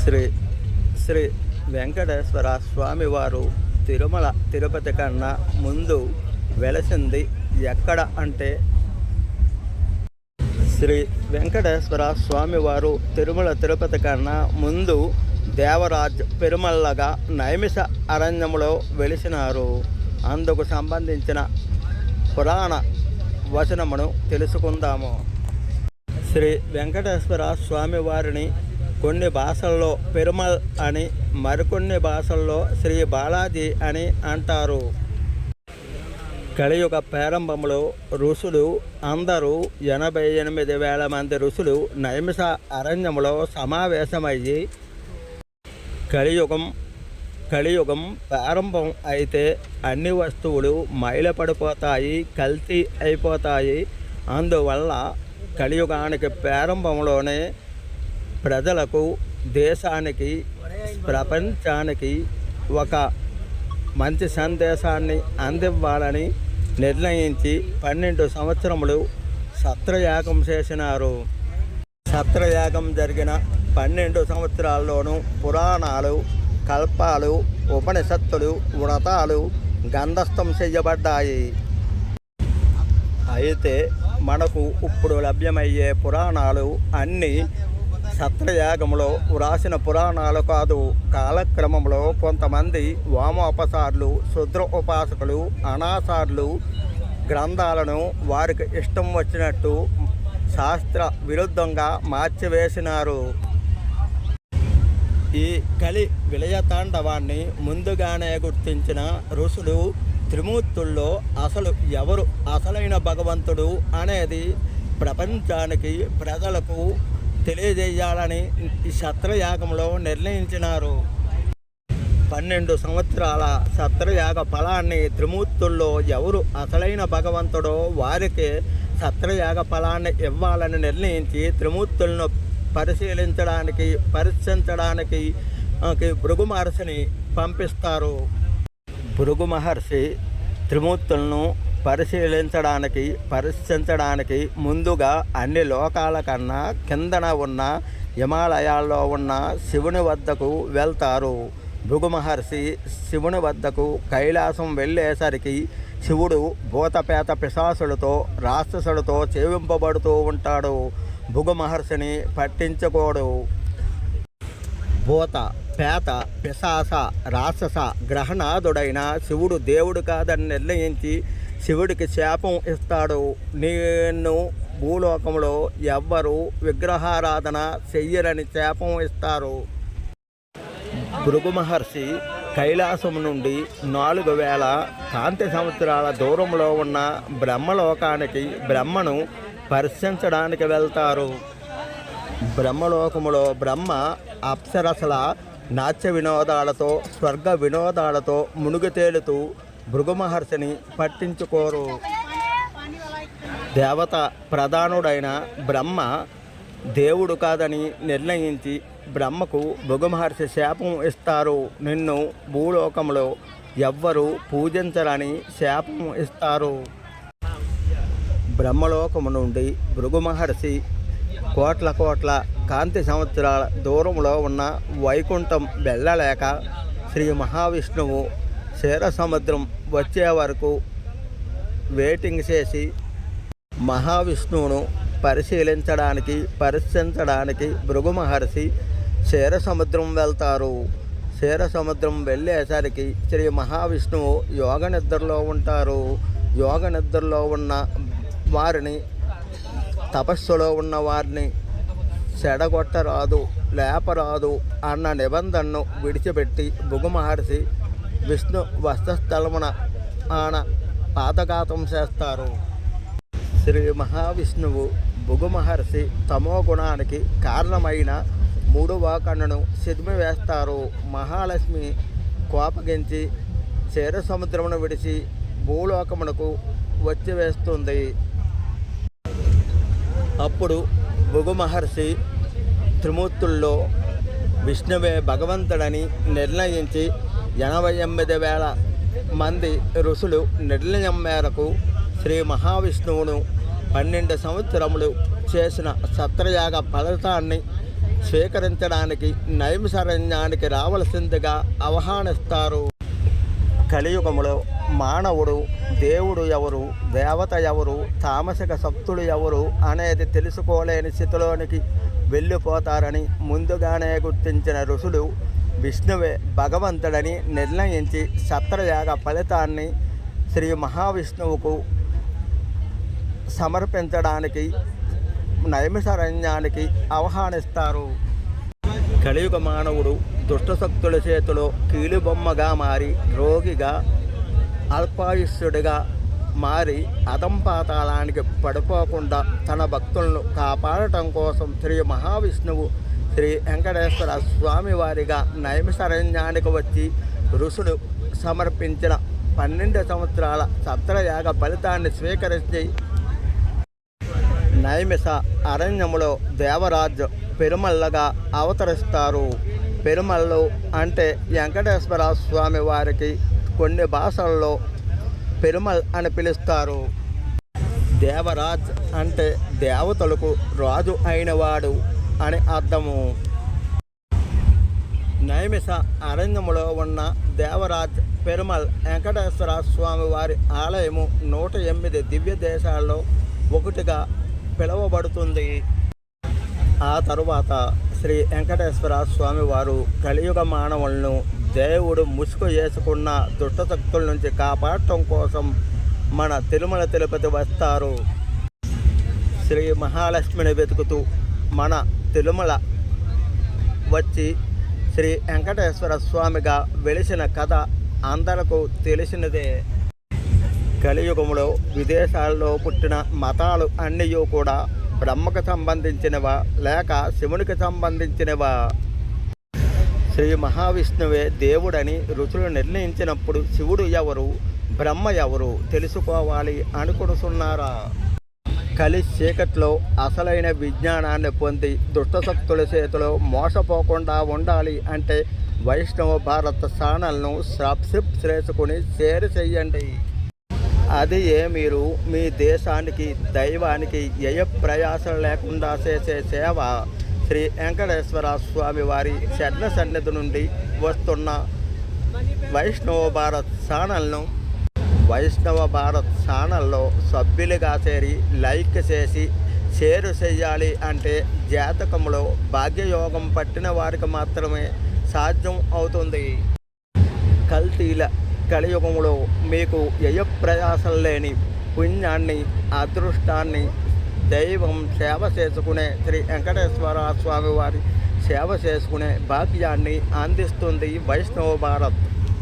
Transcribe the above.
శ్రీ శ్రీ వెంకటేశ్వర స్వామివారు తిరుమల తిరుపతి కన్నా ముందు వెలసింది ఎక్కడ అంటే శ్రీ వెంకటేశ్వర స్వామివారు తిరుమల తిరుపతి కన్నా ముందు దేవరాజ్ పెరుమల్లగా నైమిష అరణ్యంలో వెలిసినారు. అందుకు సంబంధించిన పురాణ వచనమును తెలుసుకుందాము. శ్రీ వెంకటేశ్వర స్వామి వారిని కొన్ని భాషల్లో పెరుమల్ అని మరికొన్ని భాషల్లో శ్రీ బాలాజీ అని అంటారు. కలియుగ ప్రారంభంలో ఋషులు అందరూ ఎనభై ఎనిమిది వేల మంది ఋషులు నైమిష అరణ్యంలో సమావేశమయ్యి కలియుగం కలియుగం ప్రారంభం అయితే అన్ని వస్తువులు మైలపడిపోతాయి కల్తీ అయిపోతాయి. అందువల్ల కలియుగానికి ప్రారంభంలోనే ప్రజలకు దేశానికి ప్రపంచానికి ఒక మంచి సందేశాన్ని అందివ్వాలని నిర్ణయించి పన్నెండు సంవత్సరములు సత్రయాగం చేసినారు. సత్రయాగం జరిగిన పన్నెండు సంవత్సరాల్లోనూ పురాణాలు కల్పాలు ఉపనిషత్తులు వ్రతాలు గంధస్థం చేయబడ్డాయి అయితే మనకు ఇప్పుడు లభ్యమయ్యే పురాణాలు అన్నీ సత్రయాగంలో వ్రాసిన పురాణాలు కాదు. కాలక్రమంలో కొంతమంది వామోపసారులు శుద్ర ఉపాసకులు అనాసారులు గ్రంథాలను వారికి ఇష్టం వచ్చినట్టు శాస్త్ర విరుద్ధంగా మార్చివేసినారు. ఈ కలి విలయతాండవాన్ని ముందుగానే గుర్తించిన ఋషులు త్రిమూర్తుల్లో అసలు ఎవరు అసలైన భగవంతుడు అనేది ప్రపంచానికి ప్రజలకు తెలియజేయాలని ఈ సత్రయాగంలో నిర్ణయించినారు. పన్నెండు సంవత్సరాల సత్రయాగ ఫలాన్ని త్రిమూర్తుల్లో ఎవరు అసలైన భగవంతుడో వారికి సత్రయాగ ఫలాన్ని ఇవ్వాలని నిర్ణయించి త్రిమూర్తులను పరిశీలించడానికి పరీక్షించడానికి భృగు మహర్షిని పంపిస్తారు. భృగు మహర్షి త్రిమూర్తులను పరిశీలించడానికి పరిశీలించడానికి ముందుగా అన్ని లోకాల కన్నా కిందన ఉన్న హిమాలయాల్లో ఉన్న శివుని వద్దకు వెళ్తారు. భృగు మహర్షి శివుని వద్దకు కైలాసం వెళ్ళేసరికి శివుడు భూతపేత పిశాసులతో రాక్షసులతో చేవింపబడుతూ ఉంటాడు. భృగు మహర్షిని పట్టించుకోడు. భూత పేత పిశాస రాక్షస గ్రహనాథుడైన శివుడు దేవుడు కాదని నిర్ణయించి శివుడికి శాపం ఇస్తాడు. నేను భూలోకంలో ఎవ్వరు విగ్రహారాధన చెయ్యరని శాపం ఇస్తారు. భృగు మహర్షి కైలాసం నుండి నాలుగు వేల కాంతి సంవత్సరాల దూరంలో ఉన్న బ్రహ్మలోకానికి బ్రహ్మను పరిశీలించడానికి వెళ్తారు. బ్రహ్మలోకములో బ్రహ్మ అప్సరసల నాట్య వినోదాలతో స్వర్గ వినోదాలతో మునుగు తేలుతూ భృగుమహర్షిని పట్టించుకోరు. దేవత ప్రధానుడైన బ్రహ్మ దేవుడు కాదని నిర్ణయించి బ్రహ్మకు భృగుమహర్షి శాపం ఇస్తారు. నిన్ను భూలోకంలో ఎవ్వరూ పూజించరని శాపం ఇస్తారు. బ్రహ్మలోకము నుండి భృగుమహర్షి కోట్ల కోట్ల కాంతి సంవత్సరాల దూరంలో ఉన్న వైకుంఠం వెళ్ళలేక శ్రీ మహావిష్ణువు క్షీర సముద్రం వచ్చే వరకు వెయిటింగ్ చేసి మహావిష్ణువును పరిశీలించడానికి పరీక్షించడానికి భృగు మహర్షి క్షీర సముద్రం వెళ్తారు. క్షీర సముద్రం వెళ్ళేసరికి శ్రీ మహావిష్ణువు యోగ నిద్రలో ఉంటారు. యోగ నిద్రలో ఉన్న వారిని తపస్సులో ఉన్న వారిని చెడగొట్టరాదు లేపరాదు అన్న నిబంధనను విడిచిపెట్టి భృగు మహర్షి విష్ణు వస్త్రస్థలమున ఆన పాతఘాతం చేస్తారు. శ్రీ మహావిష్ణువు భుగు మహర్షి తమో గుణానికి కారణమైన మూడు వాకన్నును సిద్మి వేస్తారు. మహాలక్ష్మి కోపగించి చేర సముద్రమును విడిచి భూలోకమునకు వచ్చి వేస్తుంది. అప్పుడు భుగు మహర్షి త్రిమూర్తుల్లో విష్ణువే భగవంతుడని నిర్ణయించి ఎనభై ఎనిమిది వేల మంది ఋషులు నిర్ణయం మేరకు శ్రీ మహావిష్ణువును పన్నెండు సంవత్సరములు చేసిన సత్రయాగ ఫలితాన్ని స్వీకరించడానికి నైమిసరణ్యానికి రావలసిందిగా ఆహ్వానిస్తారు. కలియుగములో మానవుడు దేవుడు ఎవరు దేవత ఎవరు తామసిక శక్తులు ఎవరు అనేది తెలుసుకోలేని స్థితిలోనికి వెళ్ళిపోతారని ముందుగానే గుర్తించిన ఋషులు విష్ణువే భగవంతుడని నిర్ణయించి సత్రయాగ ఫలితాన్ని శ్రీ మహావిష్ణువుకు సమర్పించడానికి నైమిషరణ్యానికి ఆహ్వానిస్తారు. కలియుగ మానవుడు దుష్టశక్తుల చేతిలో కీలుబొమ్మగా మారి రోగిగా అల్పాయుష్యుడిగా మారి అదంపాతాళానికి పడిపోకుండా తన భక్తులను కాపాడటం కోసం శ్రీ మహావిష్ణువు శ్రీ వెంకటేశ్వర స్వామివారిగా నైమిషారణ్యానికి వచ్చి ఋషులు సమర్పించిన పన్నెండు సంవత్సరాల సత్రయాగ ఫలితాన్ని స్వీకరించి నైమిష అరణ్యములో దేవరాజు పెరుమల్లగా అవతరిస్తారు. పెరుమల్లు అంటే వెంకటేశ్వర స్వామి వారికి కొన్ని భాషల్లో పెరుమల్ అని పిలుస్తారు. దేవరాజ్ అంటే దేవతలకు రాజు అయినవాడు. అని అర్థము. నైమిష అరణ్యములో ఉన్న దేవరాజ్ పెరుమల్ వెంకటేశ్వర స్వామి వారి ఆలయము నూట ఎనిమిది దివ్య దేశాల్లో ఒకటిగా పిలువబడుతుంది. ఆ తరువాత శ్రీ వెంకటేశ్వర స్వామి వారు కలియుగ మానవులను దేవుడు ముసుగు చేసుకున్న దుష్టశక్తుల నుంచి కాపాడటం కోసం మన తిరుమల తిరుపతి వస్తారు. శ్రీ మహాలక్ష్మిని వెతుకుతూ మన తిరుమల వచ్చి శ్రీ వెంకటేశ్వర స్వామిగా వెలిసిన కథ అందరకు తెలిసినదే. కలియుగంలో విదేశాల్లో పుట్టిన మతాలు అన్నీ కూడా బ్రహ్మకు సంబంధించినవా లేక శివునికి సంబంధించినవా? శ్రీ మహావిష్ణువే దేవుడని రుచులు నిర్ణయించినప్పుడు శివుడు ఎవరు బ్రహ్మ ఎవరు తెలుసుకోవాలి అనుకుంటున్నారా కలి చీకట్లో అసలైన విజ్ఞానాన్ని పొంది దుష్టశక్తుల చేతిలో మోసపోకుండా ఉండాలి అంటే వైష్ణవ భారత్ ఛానల్ను సబ్స్క్రైబ్ చేసుకుని షేర్ చెయ్యండి అది ఏ మీరు మీ దేశానికి దైవానికి ఏ ప్రయాసం లేకుండా చేసే సేవ? శ్రీ వెంకటేశ్వర స్వామి వారి శరణ సన్నిధి నుండి వస్తున్న వైష్ణవ భారత్ ఛానల్ను వైష్ణవ భారత్ ఛానల్లో సభ్యులుగా చేరి లైక్ చేసి షేర్ చేయాలి అంటే జాతకంలో భాగ్యయోగం పట్టిన వారికి మాత్రమే సాధ్యం అవుతుంది. కల్తీల కలియుగంలో మీకు ఎయ ప్రయాసం లేని పుణ్యాన్ని అదృష్టాన్ని దైవం సేవ చేసుకునే శ్రీ వెంకటేశ్వర స్వామి వారి సేవ చేసుకునే భాగ్యాన్ని అందిస్తుంది వైష్ణవ భారత్.